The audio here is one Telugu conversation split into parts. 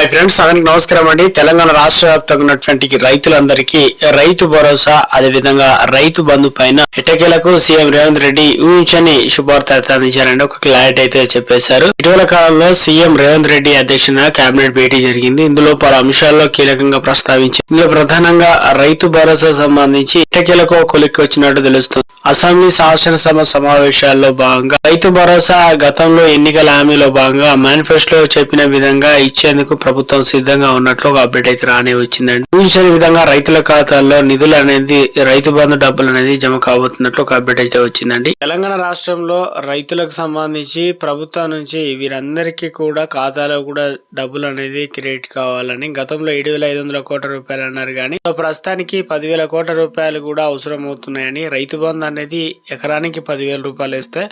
హాయ్ ఫ్రెండ్స్ అందరికి నమస్కారం అండి. తెలంగాణ రాష్ట్ర వ్యాప్తంగా ఉన్నటువంటి రైతులందరికీ రైతు భరోసా అదే విధంగా రైతు బంధు పైన ఎట్టకేలకు సీఎం రేవంత్ రెడ్డి ఊహించని శుభార్త అందించారండి. ఒక క్లారిటీ అయితే చెప్పేశారు. ఇటీవల కాలంలో సీఎం రేవంత్ రెడ్డి అధ్యక్షున కేబినెట్ భేటీ జరిగింది. ఇందులో పలు అంశాల్లో కీలకంగా ప్రస్తావించి ఇందులో ప్రధానంగా రైతు భరోసా సంబంధించి ఎట్టకేలకు కొలిక్కి వచ్చినట్టు తెలుస్తుంది. అసెంబ్లీ శాసనసభ సమావేశాల్లో భాగంగా రైతు భరోసా గతంలో ఎన్నికల హామీలో భాగంగా మేనిఫెస్టోలో చెప్పిన విధంగా ఇచ్చేందుకు ప్రభుత్వం సిద్ధంగా ఉన్నట్లు ఒక అప్డేట్ అయితే రానే వచ్చిందండి. ఊహించని విధంగా రైతుల ఖాతాల్లో నిధులు అనేది రైతు బంధు డబ్బులు అనేది జమ కాబోతున్నట్లు ఒక అప్డేట్ అయితే వచ్చిందండి. తెలంగాణ రాష్ట్రంలో రైతులకు సంబంధించి ప్రభుత్వం నుంచి వీరందరికీ కూడా ఖాతాలో కూడా డబ్బులు అనేది క్రియేట్ కావాలని గతంలో ఏడు వేల ఐదు వందల కోట్ల రూపాయలు అన్నారు కానీ ప్రస్తుతానికి పదివేల కోట్ల రూపాయలు కూడా అవసరం అవుతున్నాయని రైతు బంధు అనేది ఎకరానికి పదివేల రూపాయలు ఇస్తే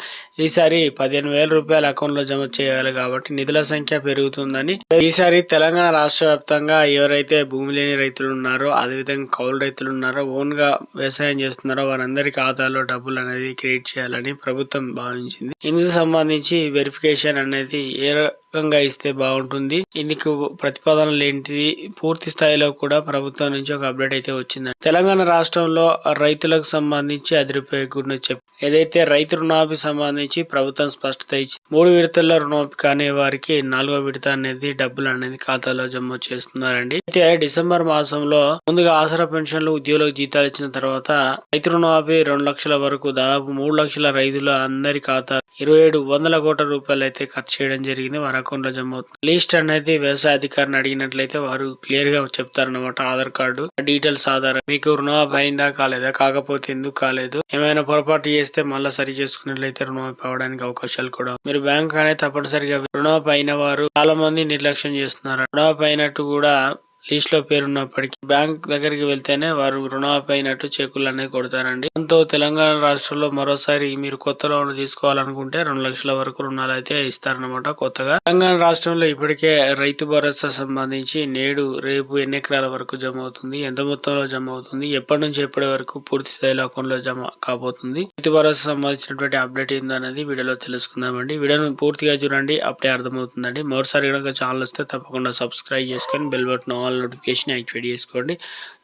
ఈసారి పదిహేను వేల రూపాయలు అకౌంట్లో జమ చేయాలి కాబట్టి నిధుల సంఖ్య పెరుగుతుందని ఈసారి తెలంగాణ రాష్ట్ర వ్యాప్తంగా ఎవరైతే భూమి లేని రైతులు ఉన్నారో అదేవిధంగా కౌలు రైతులు ఉన్నారో ఓన్గా వ్యవసాయం చేస్తున్నారో వారందరి ఖాతాలో డబ్బులు అనేది క్రియేట్ చేయాలని ప్రభుత్వం భావించింది. ఇందుకు సంబంధించి వెరిఫికేషన్ అనేది ఏ రకంగా ఇస్తే బాగుంటుంది. ఇందుకు ప్రతిపాదనలు ఏంటిది? పూర్తి స్థాయిలో కూడా ప్రభుత్వం నుంచి ఒక అప్డేట్ అయితే వచ్చింది తెలంగాణ రాష్ట్రంలో రైతులకు సంబంధించి అదిరిపోయే గుడ్ న్యూస్ చెప్పి ఏదైతే రైతు రుణాపి సంబంధించి ప్రభుత్వం స్పష్టత ఇచ్చి మూడు విడతల్లో రుణమాఫీ కాని వారికి నాలుగో విడత అనేది డబ్బులు అనేది ఖాతాలో జమ చేస్తున్నారండి. అయితే డిసెంబర్ మాసంలో ముందుగా ఆసరా పెన్షన్లు ఉద్యోగులకు జీతాలు ఇచ్చిన తర్వాత రైతు రుణమాఫీ రెండు లక్షల వరకు దాదాపు మూడు లక్షల రైతుల అందరి ఖాతా ఇరవై ఏడు వందల కోట్ల రూపాయలు అయితే ఖర్చు చేయడం జరిగింది. వారు అకౌంట్ జమ అవుతుంది లిస్ట్ అనేది వ్యవసాయ అధికారిని అడిగినట్లయితే వారు క్లియర్గా చెప్తారన్నమాట. ఆధార్ కార్డు డీటెయిల్స్ ఆధారం. మీకు రుణమాఫీ అయిందా కాలేదా? కాకపోతే ఎందుకు కాలేదు? ఏమైనా పొరపాటు చేస్తే మళ్ళీ సరి చేసుకున్నట్లయితే రుణమాఫీ అవడానికి అవకాశాలు కూడా మీరు బ్యాంక్ అనేది తప్పనిసరిగా రుణమాఫీ అయిన వారు చాలా మంది నిర్లక్ష్యం చేస్తున్నారు. రుణమాఫీ అయినట్టు కూడా లీస్ట్లో పేరున్నప్పటికీ బ్యాంక్ దగ్గరికి వెళ్తేనే వారు రుణమాఫీ అయినట్టు చెక్కులు అనేది కొడతారండి. దాంతో తెలంగాణ రాష్ట్రంలో మరోసారి మీరు కొత్త లోన్ తీసుకోవాలనుకుంటే రెండు లక్షల వరకు రుణాలు అయితే ఇస్తారనమాట కొత్తగా. తెలంగాణ రాష్ట్రంలో ఇప్పటికే రైతు భరోసా సంబంధించి నేడు రేపు ఎన్ని ఎకరాల వరకు జమ అవుతుంది ఎంత మొత్తంలో జమ అవుతుంది ఎప్పటి నుంచి ఎప్పటి వరకు పూర్తి స్థాయిలో అకౌంట్లో జమ కాబోతుంది? రైతు భరోసా సంబంధించినటువంటి అప్డేట్ ఏందనేది వీడియోలో తెలుసుకుందామండి. వీడియోను పూర్తిగా చూడండి అప్పుడే అర్థమవుతుందండి. మరోసారి కనుక ఛానల్ వస్తే తప్పకుండా సబ్స్క్రైబ్ చేసుకొని bell button all notification activate చేసుకోండి.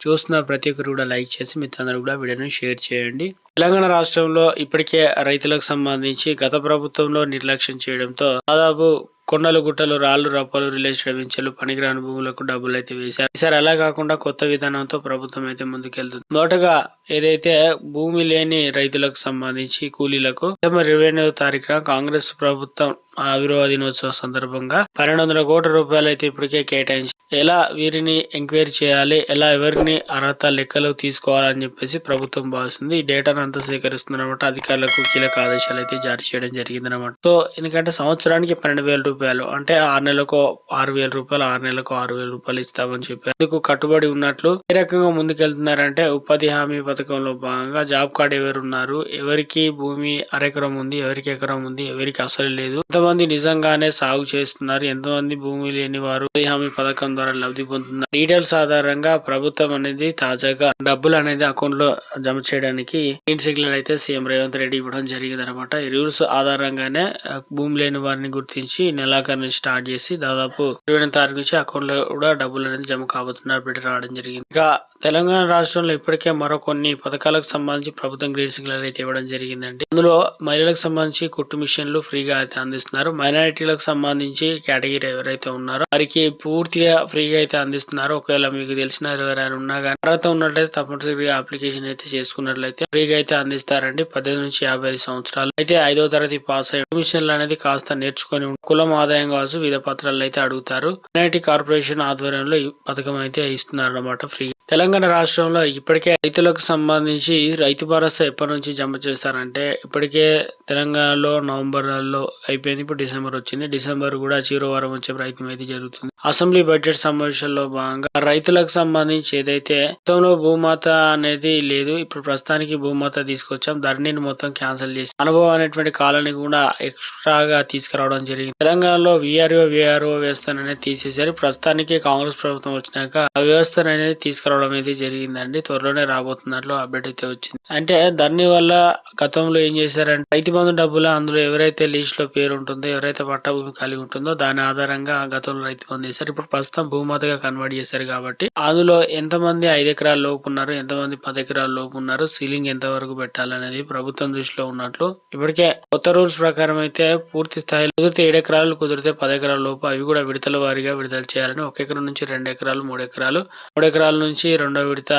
చూస్తున్న ప్రతి ఒక్కరు కూడా లైక్ చేసి మిత్రులందరూ కూడా వీడియోని షేర్ చేయండి. తెలంగాణ రాష్ట్రంలో ఇప్పటికే రైతులకు సంబంధించి గత ప్రభుత్వంలో నిర్లక్ష్యం చేయడంతో దాదాపు కొండలు గుట్టలు రాళ్ళు రప్పలు రిలేజ్ శ్రమించలు పనికిరాని భూములకు డబ్బులు అయితే వేశారు. ఈసారి అలా కాకుండా కొత్త విధానంతో ప్రభుత్వం అయితే ముందుకెళ్తుంది. మొదటగా ఏదైతే భూమి లేని రైతులకు సంబంధించి కూలీలకు డిసెంబర్ ఇరవై ఎనిమిదో తారీఖున కాంగ్రెస్ ప్రభుత్వం ఆవిర్భావ దినోత్సవం సందర్భంగా పన్నెండు వందల కోట్ల రూపాయలు అయితే ఇప్పటికే కేటాయించి ఎలా వీరిని ఎంక్వైరీ చేయాలి ఎలా ఎవరిని అర్హత లెక్కలు తీసుకోవాలని చెప్పేసి ప్రభుత్వం భావిస్తుంది. ఈ డేటాను అంతా సేకరిస్తుందన్నమాట. అధికారులకు కీలక ఆదేశాలు అయితే జారీ చేయడం జరిగింది అనమాట సో ఎందుకంటే సంవత్సరానికి పన్నెండు వేల రూపాయలు అంటే ఆరు నెలలకు ఆరు వేల రూపాయలు ఆరు నెలలకు ఆరు వేల రూపాయలు ఇస్తామని చెప్పి అందుకు కట్టుబడి ఉన్నట్లు ఏ రకంగా ముందుకెళ్తున్నారంటే ఉపాధి హామీ పథకంలో భాగంగా జాబ్ కార్డ్ ఎవరు ఉన్నారు ఎవరికి భూమి అరెకరం ఉంది ఎవరికి ఎకరం ఉంది ఎవరికి అసలు లేదు ఎంతమంది నిజంగానే సాగు చేస్తున్నారు ఎంతమంది భూమి లేని వారు ఉపాధి హామీ పథకం ద్వారా లబ్ధి పొందుతుంది డీటెయిల్స్ ఆధారంగా ప్రభుత్వం అనేది తాజాగా డబ్బులు అనేది అకౌంట్లో జమ చేయడానికి గ్రీన్ సిగ్నల్ అయితే సీఎం రేవంత్ రెడ్డి ఇవ్వడం జరిగింది అనమాట ఈ రూల్స్ ఆధారంగానే భూమి లేని వారిని గుర్తించి నెలాఖరు నుంచి స్టార్ట్ చేసి దాదాపు ఇరవై తారీఖు నుంచి అకౌంట్లో కూడా డబ్బులు అనేది జమ కాబోతున్నారు బిడ్డ రావడం జరిగింది. ఇక తెలంగాణ రాష్ట్రంలో ఇప్పటికే మరో కొన్ని పథకాలకు సంబంధించి ప్రభుత్వం గ్రీన్ సిగ్నల్ అయితే ఇవ్వడం జరిగిందండి. అందులో మహిళలకు సంబంధించి కుట్టు మిషన్లు ఫ్రీగా అయితే అందిస్తున్నారు. మైనారిటీలకు సంబంధించి కేటగిరీ ఎవరైతే ఉన్నారో వారికి పూర్తిగా ఫ్రీగా అయితే అందిస్తున్నారు. ఒకవేళ మీకు తెలిసిన ఎవరైనా ఉన్నా కానీ అర్హత ఉన్నట్లయితే తప్పనిసరిగా అప్లికేషన్ అయితే చేసుకున్నట్లయితే ఫ్రీగా అయితే అందిస్తారండి. పద్దెనిమిది నుంచి యాభై ఐదు సంవత్సరాలు. అయితే ఐదో తరగతి పాస్ అయ్యి అడ్మిషన్లు అనేది కాస్త నేర్చుకొని కులం ఆదాయం కావచ్చు వివిధ పత్రాలు అయితే అడుగుతారు. ఎన్ఐటి కార్పొరేషన్ ఆధ్వర్యంలో ఈ పథకం అయితే ఇస్తున్నారు అనమాట ఫ్రీ. తెలంగాణ రాష్ట్రంలో ఇప్పటికే రైతులకు సంబంధించి రైతు భరోసా ఎప్పటి నుంచి జమ చేస్తారంటే ఇప్పటికే తెలంగాణలో నవంబర్ నెలలో అయిపోయింది. ఇప్పుడు డిసెంబర్ వచ్చింది. డిసెంబర్ కూడా చివరి వారం వచ్చే ప్రయత్నం అయితే జరుగుతుంది. అసెంబ్లీ బడ్జెట్ సమావేశంలో భాగంగా రైతులకు సంబంధించి ఏదైతే గతంలో భూమాత అనేది లేదు ఇప్పుడు ప్రస్తుతానికి భూమాత తీసుకొచ్చాం ధరణిని మొత్తం క్యాన్సిల్ చేసి అనుభవం అనేటువంటి కాలాన్ని కూడా ఎక్స్ట్రాగా తీసుకురావడం జరిగింది. తెలంగాణలో విఆర్ఓ విఆర్ఓ వ్యవస్థను అనేది తీసేశారు. ప్రస్తుతానికి కాంగ్రెస్ ప్రభుత్వం వచ్చినాక ఆ వ్యవస్థను అనేది తీసుకురావడం అనేది అయితే జరిగిందండి. త్వరలోనే రాబోతున్నట్లు అప్డేట్ అయితే వచ్చింది. అంటే ధరణి వల్ల గతంలో ఏం చేశారంటే రైతు బంధు డబ్బులు అందులో ఎవరైతే లీస్ట్లో పేరు ఉంటుందో ఎవరైతే పట్టభూమి కలిగి ఉంటుందో దాని ఆధారంగా గతంలో రైతు బంధు చేశారు. ఇప్పుడు ప్రస్తుతం భూమాతగా కన్వర్ట్ చేశారు కాబట్టి అందులో ఎంతమంది ఐదు ఎకరాల లోపు ఉన్నారు ఎంతమంది పది ఎకరాల లోపు ఉన్నారు సీలింగ్ ఎంత వరకు పెట్టాలనేది ప్రభుత్వం దృష్టిలో ఉన్నట్లు ఇప్పటికే కొత్త రూల్స్ ప్రకారం అయితే పూర్తి స్థాయిలో కుదిరితే ఏడు ఎకరాలు కుదిరితే పది ఎకరాల లోపు అవి కూడా విడతల వారీగా విడుదల చేయాలని ఒక ఎకరం నుంచి రెండు ఎకరాలు మూడు ఎకరాలు మూడు ఎకరాల నుంచి రెండో విడత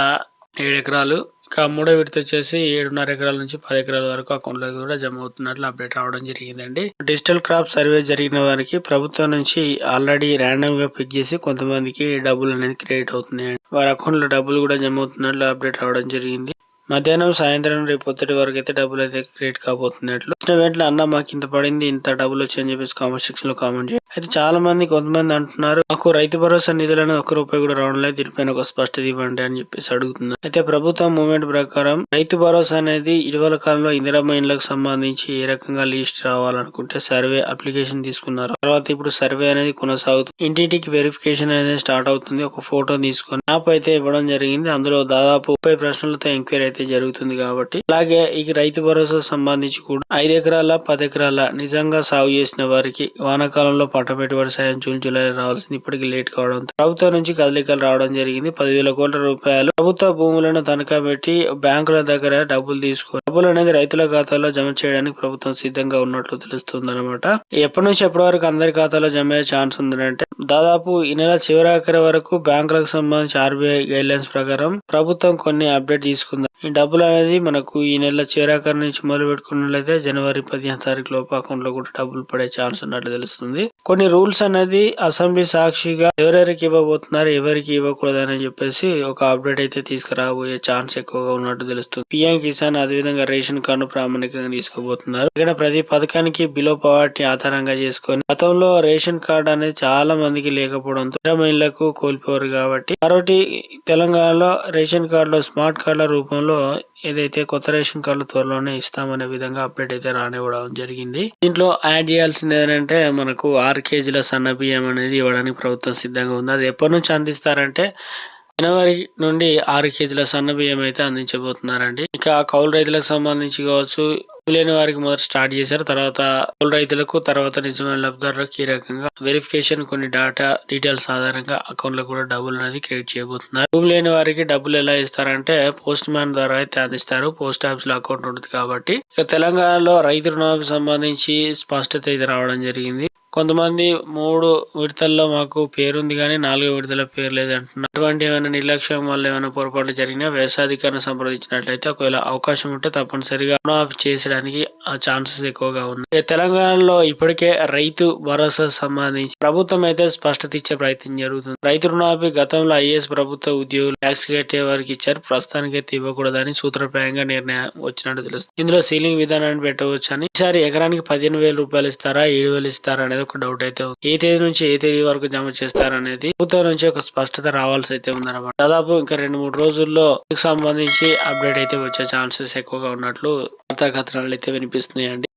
ఏడు ఎకరాలు ఇంకా మూడో విడత వచ్చేసి ఏడున్నర ఎకరాల నుంచి పది ఎకరాల వరకు అకౌంట్లోకి కూడా జమ అవుతున్నట్లు అప్డేట్ రావడం జరిగిందండి. డిజిటల్ క్రాప్ సర్వే జరిగిన వారికి ప్రభుత్వం నుంచి ఆల్రెడీ ర్యాండమ్గా పిక్ చేసి కొంతమందికి డబ్బులు అనేది క్రియేట్ అవుతున్నాయి వారి అకౌంట్లో డబ్బులు కూడా జమ అవుతున్నట్లు అప్డేట్ రావడం జరిగింది. మధ్యాహ్నం సాయంత్రం రేపు పొద్దుటి వరకు అయితే డబ్బులు అయితే క్రియేట్ కాబోతున్నట్లు వచ్చిన వెంటనే అన్న మాకు ఇంత పడింది ఇంత డబ్బులు వచ్చాయని చెప్పేసి కామెంట్ సెక్షన్లో కామెంట్ చేయండి. అయితే చాలా మంది కొంతమంది అంటున్నారు మాకు రైతు భరోసా నిధులను ఒక్క రూపాయి కూడా రావడం లేదు దీనిపైన ఒక స్పష్టత ఇవ్వండి అని చెప్పేసి అడుగుతున్నారు. అయితే ప్రభుత్వం మూమెంట్ ప్రకారం రైతు భరోసా అనేది ఇటీవల కాలంలో ఇందిరమ్మ ఇండ్లకు సంబంధించి ఏ రకంగా లిస్ట్ రావాలనుకుంటే సర్వే అప్లికేషన్ తీసుకున్నారు. తర్వాత ఇప్పుడు సర్వే అనేది కొనసాగుతుంది. ఇంటింటికి వెరిఫికేషన్ అనేది స్టార్ట్ అవుతుంది. ఒక ఫోటో తీసుకొని యాప్ అయితే ఇవ్వడం జరిగింది. అందులో దాదాపు ముప్పై ప్రశ్నలతో ఎంక్వైరీ అయితే జరుగుతుంది కాబట్టి. అలాగే ఈ రైతు భరోసా సంబంధించి కూడా ఐదు ఎకరాల పది ఎకరాల నిజంగా సాగు చేసిన వారికి వానాకాలంలో పంట పెట్టుబడి సాయం జూన్ జూలై రావాల్సింది ఇప్పటికి లేట్ కావడంతో ప్రభుత్వం నుంచి కదలికలు రావడం జరిగింది. పదివేల కోట్ల రూపాయలు ప్రభుత్వ భూములను తనఖా పెట్టి బ్యాంకుల దగ్గర డబ్బులు తీసుకొని డబ్బులు అనేది రైతుల ఖాతాలో జమ చేయడానికి ప్రభుత్వం సిద్ధంగా ఉన్నట్లు తెలుస్తుంది అనమాట ఎప్పటి నుంచి ఎప్పటి వరకు అందరి ఖాతాలో జమ అయ్యే ఛాన్స్ ఉందంటే దాదాపు ఈ నెల చివరాఖరి వరకు బ్యాంకులకు సంబంధించి ఆర్బీఐ గైడ్ లైన్స్ ప్రకారం ప్రభుత్వం కొన్ని అప్డేట్ తీసుకుంది. ఈ డబ్బులు అనేది మనకు ఈ నెల చివరాఖరి నుంచి మొదలు పెట్టుకున్నట్లయితే జనవరి పదిహేను తారీఖు లోపు అకౌంట్లో కూడా డబ్బులు పడే ఛాన్స్ ఉన్నట్లు తెలుస్తుంది. కొన్ని రూల్స్ అనేది అసెంబ్లీ సాక్షిగా ఎవరెవరికి ఇవ్వబోతున్నారు ఎవరికి ఇవ్వకూడదు అని చెప్పేసి ఒక అప్డేట్ అయితే తీసుకురాబోయే ఛాన్స్ ఎక్కువగా ఉన్నట్టు తెలుస్తుంది. పిఎం కిసాన్ అదేవిధంగా రేషన్ కార్డు ప్రామాణికంగా తీసుకోబోతున్నారు. ఇక్కడ ప్రతి పథకానికి బిలో పవర్టీ ఆధారంగా చేసుకొని గతంలో రేషన్ కార్డు అనేది చాలా మందికి లేకపోవడంతో మహిళలకు కోల్పోరు కాబట్టి మరొకటి తెలంగాణలో రేషన్ కార్డులో స్మార్ట్ కార్డుల రూపంలో ఏదైతే కొత్త రేషన్ కార్డులు త్వరలోనే ఇస్తామనే విధంగా అప్డేట్ అయితే రానివ్వడం జరిగింది. దీంట్లో యాడ్ చేయాల్సింది ఏంటంటే మనకు ఆరు కేజీల సన్న బియ్యం అనేది ఇవ్వడానికి ప్రభుత్వం సిద్ధంగా ఉంది. అది ఎప్పటి నుంచి అందిస్తారంటే జనవరి నుండి ఆరు కేజీల సన్న బియ్యం అయితే అందించబోతున్నారండి. ఇక కౌలు రైతులకు సంబంధించి కావచ్చు లేని వారికి మొదట స్టార్ట్ చేశారు. తర్వాత కౌలు రైతులకు తర్వాత నిజమైన లబ్ధిదారులకు ఈ రకంగా వెరిఫికేషన్ కొన్ని డేటా డీటెయిల్స్ ఆధారంగా అకౌంట్లో కూడా డబ్బులు అనేది క్రియేట్ చేయబోతున్నారు. భూమి లేని వారికి డబ్బులు ఎలా ఇస్తారంటే పోస్ట్ మ్యాన్ ద్వారా అయితే అందిస్తారు. పోస్ట్ ఆఫీస్లో అకౌంట్ ఉంటుంది కాబట్టి. ఇక తెలంగాణలో రైతు రుణాలకు సంబంధించి స్పష్టత అయితే రావడం జరిగింది. కొంతమంది మూడు విడతల్లో మాకు పేరుంది కానీ నాలుగో విడతల పేరు లేదంటున్నారు. అటువంటి ఏమైనా నిర్లక్ష్యం వల్ల ఏమైనా పొరపాట్లు జరిగినా వ్యవసాయాధికారిని సంప్రదించినట్లయితే ఒకవేళ అవకాశం ఉంటే తప్పనిసరిగా రుణమాఫీ చేసడానికి ఆ ఛాన్సెస్ ఎక్కువగా ఉన్నాయి. తెలంగాణలో ఇప్పటికే రైతు భరోసా సంబంధించి ప్రభుత్వం అయితే స్పష్టత ఇచ్చే ప్రయత్నం జరుగుతుంది. రైతు రుణమాఫీ గతంలో ఐఏఎస్ ప్రభుత్వ ఉద్యోగులు ట్యాక్స్ కట్టే వారికి ఇచ్చారు. ప్రస్తుతానికి అయితే ఇవ్వకూడదని సూత్రప్రాయంగా నిర్ణయం వచ్చినట్టు తెలుస్తుంది. ఇందులో సీలింగ్ విధానాన్ని పెట్టవచ్చు అని ఈసారి ఎకరానికి పదిహేను వేల రూపాయలు ఇస్తారా ఏడు వేలు ఇస్తారా అనేది ఒక డౌట్ అయితే ఏ తేదీ నుంచి ఏ తేదీ వరకు జమ చేస్తారనేది ప్రభుత్వం నుంచి ఒక స్పష్టత రావాల్సి అయితే ఉందన్నమాట. దాదాపు ఇంకా రెండు మూడు రోజుల్లో సంబంధించి అప్డేట్ అయితే వచ్చే ఛాన్సెస్ ఎక్కువగా ఉన్నట్లు వార్తా కథనాలు అయితే వినిపిస్తున్నాయండి.